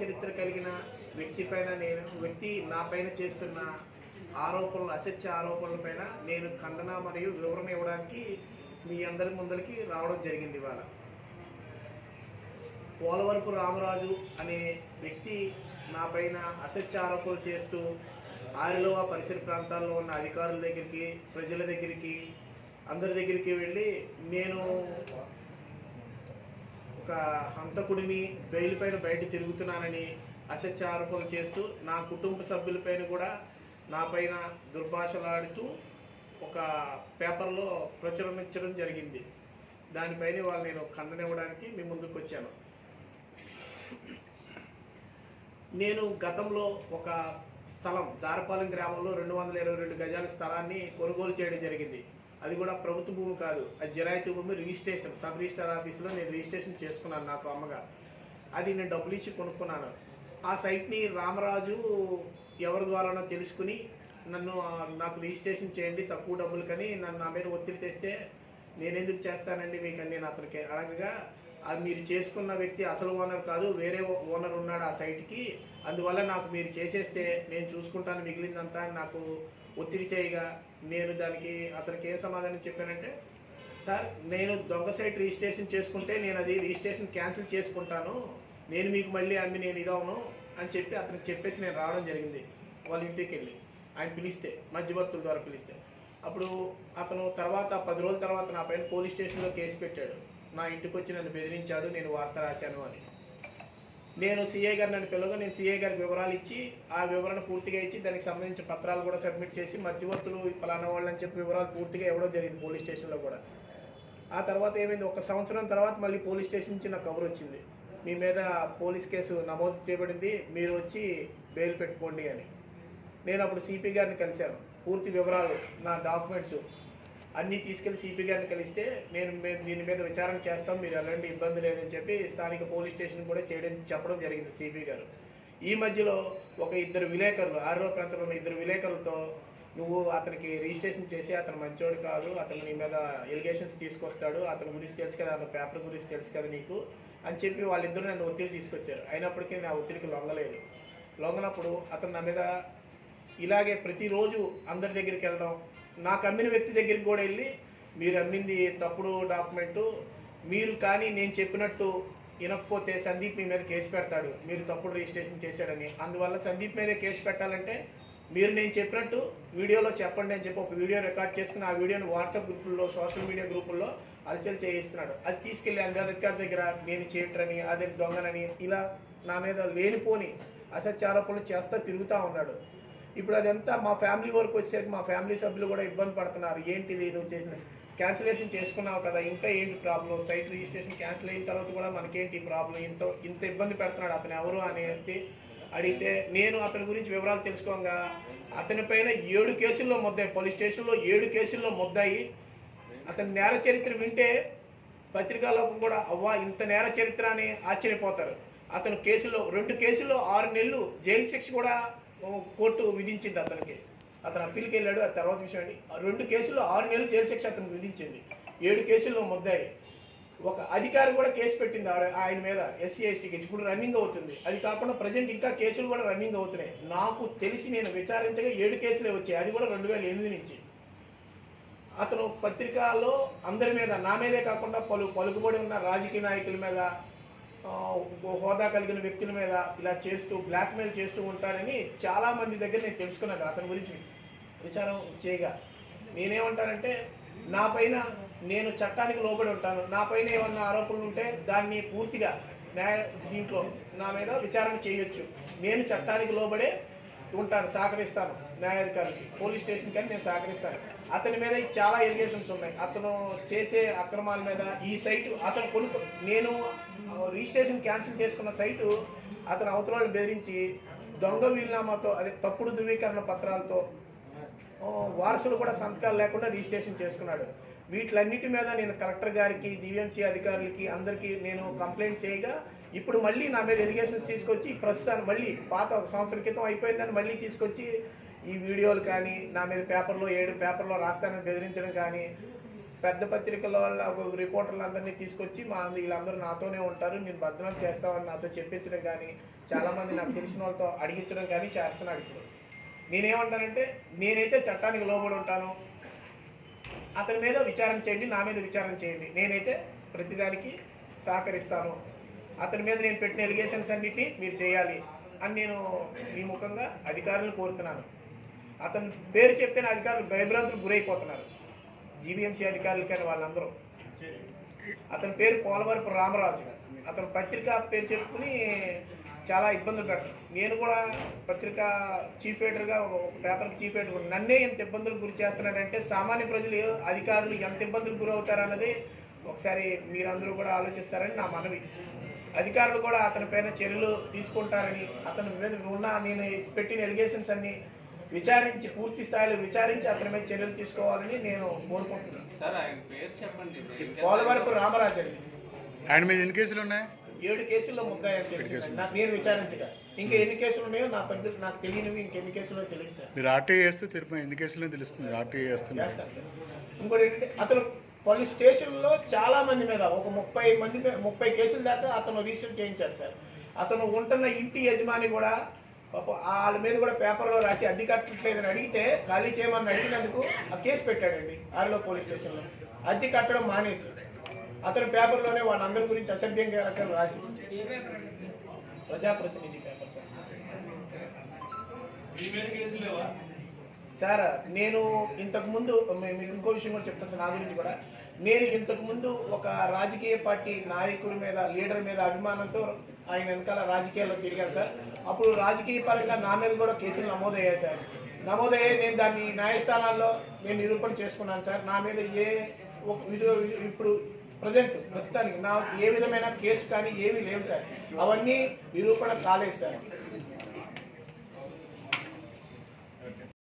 చరిత్ర కలిగిన వ్యక్తి పైన నేను వ్యక్తి నా పైన చేస్తున్న ఆరోపణలు అసత్య ఆరోపణల పైన నేను ఖండన మరియు వివరణ ఇవ్వడానికి మీ అందరి ముందరికి రావడం జరిగింది ఇవాళ. పోలవరపు రామరాజు అనే వ్యక్తి నా పైన అసత్య ఆరోపణలు చేస్తూ ఆరిలో ఆ పరిసర ప్రాంతాల్లో ఉన్న అధికారుల దగ్గరికి ప్రజల దగ్గరికి అందరి దగ్గరికి వెళ్ళి నేను ఒక హంతకుడిని బెయిల్ పైన బయట తిరుగుతున్నానని అసత్య ఆరోపణలు చేస్తూ నా కుటుంబ సభ్యులపైన కూడా నా పైన దుర్భాషలాడుతూ ఒక పేపర్లో ప్రచురించడం జరిగింది. దానిపైన వాళ్ళు నేను ఖండనివ్వడానికి మీ ముందుకు వచ్చాను. నేను గతంలో ఒక స్థలం దారపాలెం గ్రామంలో రెండు వందల ఇరవై రెండు గజాల స్థలాన్ని కొనుగోలు చేయడం జరిగింది. అది కూడా ప్రభుత్వ భూమి కాదు. అది జరాయితీ భూమి రిజిస్ట్రేషన్ సబ్ రిజిస్టర్ ఆఫీస్లో నేను రిజిస్ట్రేషన్ చేసుకున్నాను నాకు అమ్మగా అది నేను డబ్బులు ఇచ్చి కొనుక్కున్నాను. ఆ సైట్ని రామరాజు ఎవరి ద్వారానో తెలుసుకుని నన్ను నాకు రిజిస్ట్రేషన్ చేయండి తక్కువ డబ్బులు కానీ నన్ను నా మీద ఒత్తిడి తెస్తే నేను ఎందుకు చేస్తానండి మీకు నేను అతనికి అడగగా అది మీరు చేసుకున్న వ్యక్తి అసలు ఓనర్ కాదు వేరే ఓనర్ ఉన్నాడు ఆ సైట్కి. అందువల్ల నాకు మీరు చేసేస్తే నేను చూసుకుంటాను మిగిలిందంతా నాకు ఒత్తిడి చేయగా నేను దానికి అతనికి ఏం సమాధానం చెప్పానంటే సార్ నేను దొంగ సైట్ రిజిస్ట్రేషన్ చేసుకుంటే నేను అది రిజిస్ట్రేషన్ క్యాన్సిల్ చేసుకుంటాను. నేను మీకు మళ్ళీ అమ్మి నేను ఇదవను అని చెప్పి అతనికి చెప్పేసి నేను రావడం జరిగింది. వాళ్ళ ఇంటికి వెళ్ళి. ఆయన పిలిస్తే మధ్యవర్తుల ద్వారా పిలిస్తే. అప్పుడు అతను తర్వాత పది రోజుల తర్వాత నా పైన పోలీస్ స్టేషన్లో కేసు పెట్టాడు. నా ఇంటికి వచ్చి నన్ను బెదిరించాడు నేను వార్త రాశాను అని. నేను సిఐ గారు నన్ను పిలవగా నేను సిఐ గారికి వివరాలు ఇచ్చి ఆ వివరణ పూర్తిగా ఇచ్చి దానికి సంబంధించిన పత్రాలు కూడా సబ్మిట్ చేసి మధ్యవర్తులు ఫలానా వాళ్ళు అని చెప్పి వివరాలు పూర్తిగా ఇవ్వడం జరిగింది పోలీస్ స్టేషన్లో కూడా. ఆ తర్వాత ఏమైంది? ఒక సంవత్సరం తర్వాత మళ్ళీ పోలీస్ స్టేషన్ నుంచి నాకు కవర్ వచ్చింది. మీ మీద పోలీస్ కేసు నమోదు చేయబడింది మీరు వచ్చి బెయిల్ పెట్టుకోండి అని. నేను అప్పుడు సిపి గారిని కలిశాను. పూర్తి వివరాలు నా డాక్యుమెంట్స్ అన్నీ తీసుకెళ్ళి సిపి గారిని కలిస్తే నేను దీని మీద విచారణ చేస్తాం మీరు ఎలాంటి ఇబ్బంది లేదని చెప్పి స్థానిక పోలీస్ స్టేషన్ కూడా చేయడం చెప్పడం జరిగింది సిపి గారు. ఈ మధ్యలో ఒక ఇద్దరు విలేకరులు ఆరో ప్రాంతంలో ఉన్న ఇద్దరు విలేకరులతో నువ్వు అతనికి రిజిస్ట్రేషన్ చేసి అతను మంచోడు కాదు అతను నీ మీద ఎలిగేషన్స్ తీసుకొస్తాడు అతని గురించి తెలుసు కదా అతని పేపర్ గురించి తెలుసు కదా నీకు అని చెప్పి వాళ్ళిద్దరూ నన్ను ఒత్తిడి తీసుకొచ్చారు. అయినప్పటికీ నా ఒత్తిడికి లొంగలేదు. లొంగనప్పుడు అతను నా మీద ఇలాగే ప్రతిరోజు అందరి దగ్గరికి వెళ్ళడం నాకు అమ్మిన వ్యక్తి దగ్గరికి కూడా వెళ్ళి మీరు అమ్మింది తప్పుడు డాక్యుమెంటు మీరు కానీ నేను చెప్పినట్టు వినకపోతే సందీప్ మీ మీద కేసు పెడతాడు మీరు తప్పుడు రిజిస్ట్రేషన్ చేశాడని. అందువల్ల సందీప్ మీదే కేసు పెట్టాలంటే మీరు నేను చెప్పినట్టు వీడియోలో చెప్పండి అని చెప్పి ఒక వీడియో రికార్డ్ చేసుకుని ఆ వీడియోని వాట్సాప్ గ్రూపుల్లో సోషల్ మీడియా గ్రూపుల్లో అలచల్ చేయిస్తున్నాడు. అది తీసుకెళ్ళి అందరి అధికారి దగ్గర నేను చేయటని అదే దొంగనని ఇలా నా మీద లేనిపోని అసత్య ఆరోపణలు చేస్తూ తిరుగుతూ ఉన్నాడు. ఇప్పుడు అదంతా మా ఫ్యామిలీ వరకు వచ్చేసరికి మా ఫ్యామిలీ సభ్యులు కూడా ఇబ్బంది పడుతున్నారు. ఏంటిది నువ్వు చేసిన క్యాన్సిలేషన్ చేసుకున్నావు కదా ఇంకా ఏంటి ప్రాబ్లం సైట్ రిజిస్ట్రేషన్ క్యాన్సిల్ అయిన తర్వాత కూడా మనకేంటి ప్రాబ్లం ఇంత ఇంత ఇబ్బంది పెడుతున్నాడు అతను ఎవరు అనేది అడిగితే నేను అతని గురించి వివరాలు తెలుసుకోగా. అతని పైన ఏడు కేసుల్లో ముద్దాయి పోలీస్ స్టేషన్లో ఏడు కేసుల్లో ముద్దాయి. అతని నేర చరిత్ర వింటే పత్రికాలోకం కూడా అవ్వా ఇంత నేర చరిత్ర అని ఆశ్చర్యపోతారు. అతను కేసులో రెండు కేసుల్లో ఆరు నెలలు జైలు శిక్ష కూడా కోర్టు విధించింది అతనికి. అతను అప్పీల్కి వెళ్ళాడు ఆ తర్వాత విషయం అండి ఆ రెండు కేసుల్లో ఆరు నెలలు జైలు శిక్ష అతనికి విధించింది. ఏడు కేసుల్లో ముద్దాయి ఒక అధికారి కూడా కేసు పెట్టింది ఆడ ఆయన మీద ఎస్సీ ఎస్టీ కేసు. ఇప్పుడు రన్నింగ్ అవుతుంది. అది కాకుండా ప్రజెంట్ ఇంకా కేసులు కూడా రన్నింగ్ అవుతున్నాయి. నాకు తెలిసి నేను విచారించగా ఏడు కేసులే వచ్చాయి. అది కూడా రెండు వేల ఎనిమిది నుంచి. అతను పత్రికల్లో అందరి మీద నా మీదే కాకుండా పలు పలుకుబడి ఉన్న రాజకీయ నాయకుల మీద హోదా కలిగిన వ్యక్తుల మీద ఇలా చేస్తూ బ్లాక్మెయిల్ చేస్తూ ఉంటాడని చాలా మంది దగ్గర నేను తెలుసుకున్నాను అతని గురించి. విచారం చేయగా. నేనేమంటానంటే నా పైన నేను చట్టానికి లోబడి ఉంటాను. నా పైన ఏమన్నా ఆరోపణలు ఉంటే దాన్ని పూర్తిగా న్యాయ దీంట్లో నా మీద విచారణ చేయొచ్చు. నేను చట్టానికి లోబడే ఉంటాను సహకరిస్తాను న్యాయాధికారికి పోలీస్ స్టేషన్ కానీ నేను సహకరిస్తాను. అతని మీద చాలా ఎలిగేషన్స్ ఉన్నాయి. అతను చేసే అక్రమాల మీద ఈ సైటు అతను కొనుక్కు నేను రిజిస్ట్రేషన్ క్యాన్సిల్ చేసుకున్న సైటు అతను అవతరాలు బెదిరించి దొంగ వీలునామాతో అదే తప్పుడు ధృవీకరణ పత్రాలతో వారసులు కూడా సంతకాలు లేకుండా రిజిస్ట్రేషన్ చేసుకున్నాడు. వీటిలన్నిటి మీద నేను కలెక్టర్ గారికి జీవీఎంసీ అధికారులకి అందరికీ నేను కంప్లైంట్ చేయగా ఇప్పుడు మళ్ళీ నా మీద ఎలిగేషన్స్ తీసుకొచ్చి ప్రస్తుతాన్ని మళ్ళీ పాత ఒక సంవత్సరం క్రితం అయిపోయిందని మళ్ళీ తీసుకొచ్చి ఈ వీడియోలు కానీ నా మీద పేపర్లో ఏడు పేపర్లో రాస్తానని బెదిరించడం కానీ పెద్ద పత్రికల వాళ్ళ రిపోర్టర్లు అందరినీ తీసుకొచ్చి మా వీళ్ళందరూ నాతోనే ఉంటారు నేను బదనాలు చేస్తామని నాతో చెప్పించడం కానీ చాలామంది నాకు తెలిసిన వాళ్ళతో అడిగించడం కానీ చేస్తున్నాడు ఇప్పుడు. నేనేమంటానంటే నేనైతే చట్టానికి లోబడి ఉంటాను. అతని మీద విచారణ చేయండి నా మీద విచారణ చేయండి. నేనైతే ప్రతిదానికి సహకరిస్తాను. అతని మీద నేను పెట్టిన ఎలిగేషన్స్ అన్నిటి మీరు చేయాలి అని నేను మీ ముఖంగా అధికారులను కోరుతున్నాను. అతని పేరు చెప్తే అధికారులు భయభ్రాంతులు గురైపోతున్నారు. జీబీఎంసీ అధికారులు కానీ వాళ్ళందరూ. అతని పేరు పోలవరపు రామరాజు. అతను పత్రిక పేరు చెప్పుకుని చాలా ఇబ్బందులు పెట్టారు నేను కూడా పత్రిక చీఫ్ ఎడిటర్గా ఒక పేపర్కి చీఫ్ ఎడిటర్ నన్నే ఎంత ఇబ్బందులు గురి చేస్తున్నాడంటే సామాన్య ప్రజలు అధికారులు ఎంత ఇబ్బందులు గురవుతారన్నది ఒకసారి మీరందరూ కూడా ఆలోచిస్తారని నా మనవి. అధికారులు కూడా అతని పైన చర్యలు తీసుకుంటారని అతని మీద ఉన్న నేను పెట్టిన ఎలిగేషన్స్ అన్ని విచారించి పూర్తి స్థాయిలో విచారించి అతని మీద చర్యలు తీసుకోవాలని నేను కోరుకుంటున్నాను. సార్ ఆయన పేరు చెప్పండి. పోలవరపు రామరాజు అండి ఆయన మీద ఎన్ని కేసులు ఉన్నాయి? ఏడు కేసుల్లో ముద్దాయి తెలిసిందండి నాకు నేను విచారించగా. ఇంకా ఎన్ని కేసులు ఉన్నాయో నా పరిధి నాకు తెలియనివి ఇంకెన్ని కేసులు తెలియదు సార్. మీరు ఆర్టీఐ వేస్తే తిరుపతి ఎన్ని కేసులు తెలుస్తుంది. ఆర్టీఐ ఇంకోటి ఏంటంటే అతను పలు స్టేషన్లో చాలా మంది మీద ఒక ముప్పై మంది ముప్పై కేసుల దాకా అతను రిజిస్టర్ చేయించాడు సార్. అతను ఉంటున్న ఇంటి యజమాని కూడా వాళ్ళ మీద కూడా పేపర్లో రాసి అద్దె కట్టట్లేదని అడిగితే ఖాళీ చేయమని అడిగినందుకు ఆ కేసు పెట్టాడండి ఆర్లో పోలీస్ స్టేషన్లో. అద్దె కట్టడం మానేసి అతని పేపర్లోనే వాళ్ళందరి గురించి అసభ్యంగా రకాలు రాసి. ప్రజాప్రతినిధి పేపర్ సార్. సార్ నేను ఇంతకుముందు మీకు ఇంకో విషయం కూడా చెప్తాను సార్ నా గురించి కూడా. నేను ఇంతకుముందు ఒక రాజకీయ పార్టీ నాయకుడి మీద లీడర్ మీద అభిమానంతో ఆయన వెనకాల రాజకీయాల్లో తిరిగాను సార్. అప్పుడు రాజకీయ పరంగా నా మీద కూడా కేసులు నమోదయ్యాయి సార్. నమోదయ్యాయి నేను దాన్ని న్యాయస్థానాల్లో నేను నిరూపణ చేసుకున్నాను సార్. నా మీద ఏ ఒక ఇప్పుడు ప్రజెంట్ ప్రస్తుతానికి నా ఏ విధమైన కేసు కానీ ఏమీ లేవు సార్. అవన్నీ నిరూపణ కాలేదు సార్.